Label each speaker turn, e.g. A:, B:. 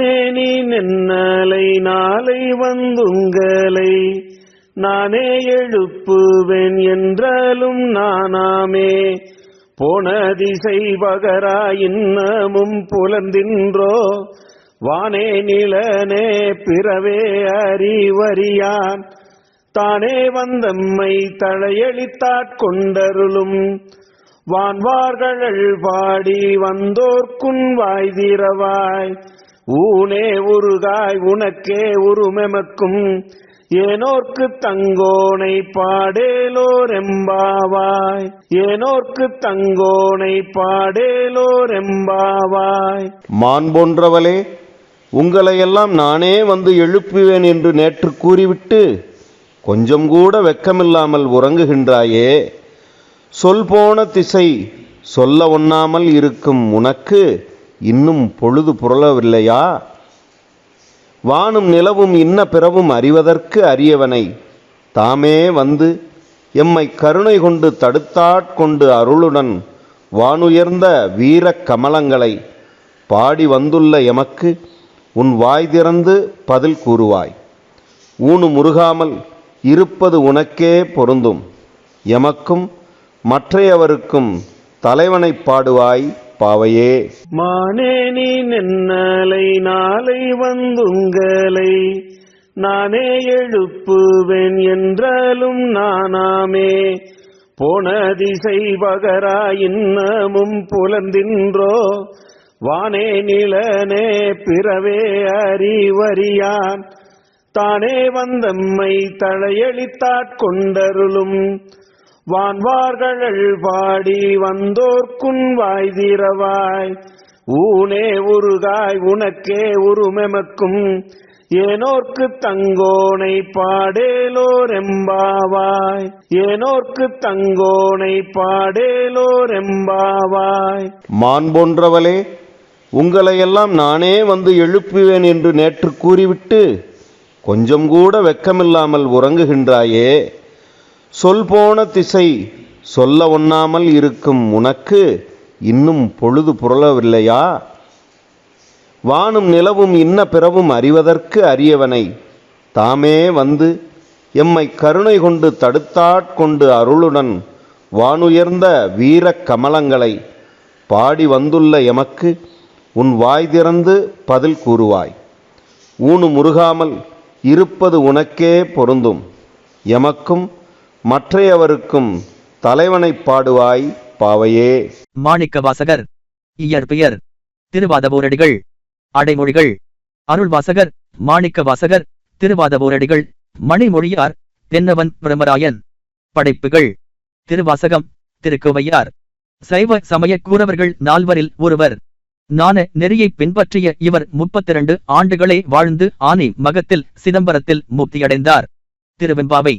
A: மானே நின்னலை நாளை வந்துங்களை நானே எழுப்புவேன் என்றாலும் நானாமே. போன திசை பகரா இன்னமும் புலந்தின்றோ வானே நிலனே பிறவே அறிவறியான். தானே வந்தம்மை தழையளித்தாட்கொண்டருளும் வான்வார்கள் பாடி வந்தோர்க்குன் வாய்திரவாய். ஊனே உருகாய் உனக்கே உருமெமக்கும். ஏனோர்க்கு தங்கோனை பாடேலோர் எம்பாவாய் ஏனோர்க்கு தங்கோனை பாடேலோர் எம்பாவாய்
B: மான் போன்றவளே உங்களையெல்லாம் நானே வந்து எழுப்புவேன் என்று நேற்று கூறிவிட்டு கொஞ்சம் கூட வெக்கமில்லாமல் உறங்குகின்றாயே. சொல் போன திசை சொல்ல ஒண்ணாமல் இருக்கும் உனக்கு இன்னும் பொழுது புரளவில்லையா? வானும் நிலவும் இன்ன பிறவும் அறிவதற்கு அரியவனை. தாமே வந்து எம்மை கருணை கொண்டு தடுத்தாட்கொண்டு அருளுடன் வானுயர்ந்த வீரக் கமலங்களை பாடி வந்துள்ள எமக்கு உன் வாய் திறந்து பதில் கூறுவாய். ஊனு முருகாமல் இருப்பது உனக்கே பொருந்தும். எமக்கும் மற்றையவருக்கும் தலைவனைப் பாடுவாய். பாவையே.
A: மானே நீ நின்னலை நாளை வந்துங்களை. நானே எழுப்புவேன் என்றாலும் நானாமே. போன திசை பகரா இன்னமும் புலந்தின்றோ வானே நிலனே பிறவே அறிவறியான். தானே வந்தம்மை தழையளித்தாட் கொண்டருளும். வான்வார்கள் பாடி வந்தோர்க்குன் வாய் தீரவாய் ஊனே உருகாய் உனக்கே உருமெமக்கும். ஏனோர்க்கு தங்கோனை பாடேலோர் எம்பாவாய் ஏனோர்க்கு தங்கோனை பாடேலோர் எம்பாவாய்
B: மான் போன்றவளே உங்களையெல்லாம் நானே வந்து எழுப்புவேன் என்று நேற்று கூறிவிட்டு கொஞ்சம் கூட வெக்கமில்லாமல் உறங்குகின்றாயே. சொல் போன திசை சொல்ல ஒண்ணாமல் இருக்கும் உனக்கு இன்னும் பொழுது புரளவில்லையா? வானும் நிலவும் இன்ன பிறவும் அறிவதற்கு அரியவனை. தாமே வந்து எம்மை கருணை கொண்டு தடுத்தாட்கொண்டு அருளுடன் வானுயர்ந்த வீரக் கமலங்களை பாடி வந்துள்ள எமக்கு உன் வாய் திறந்து பதில் கூறுவாய். ஊனு முருகாமல் இருப்பது உனக்கே பொருந்தும். எமக்கும் மற்றையவருக்கும் தலைவனைப் பாடுவாய் பாவையே.
C: மாணிக்கவாசகர் இயற்பெயர் திருவாதபூரடிகள் அடைமொழிகள் அருள்வாசகர் மாணிக்கவாசகர் திருவாதபூரடிகள் மணிமொழியார் தென்னவன் பிரமராயன். படைப்புகள் திருவாசகம் திருக்குவையார். சைவ சமய கூறவர்கள் நால்வரில் ஒருவர். நான நெறியைப் பின்பற்றிய இவர் முப்பத்திரண்டு ஆண்டுகளே வாழ்ந்து ஆனி மகத்தில் சிதம்பரத்தில் முக்தியடைந்தார் திருவெம்பாவை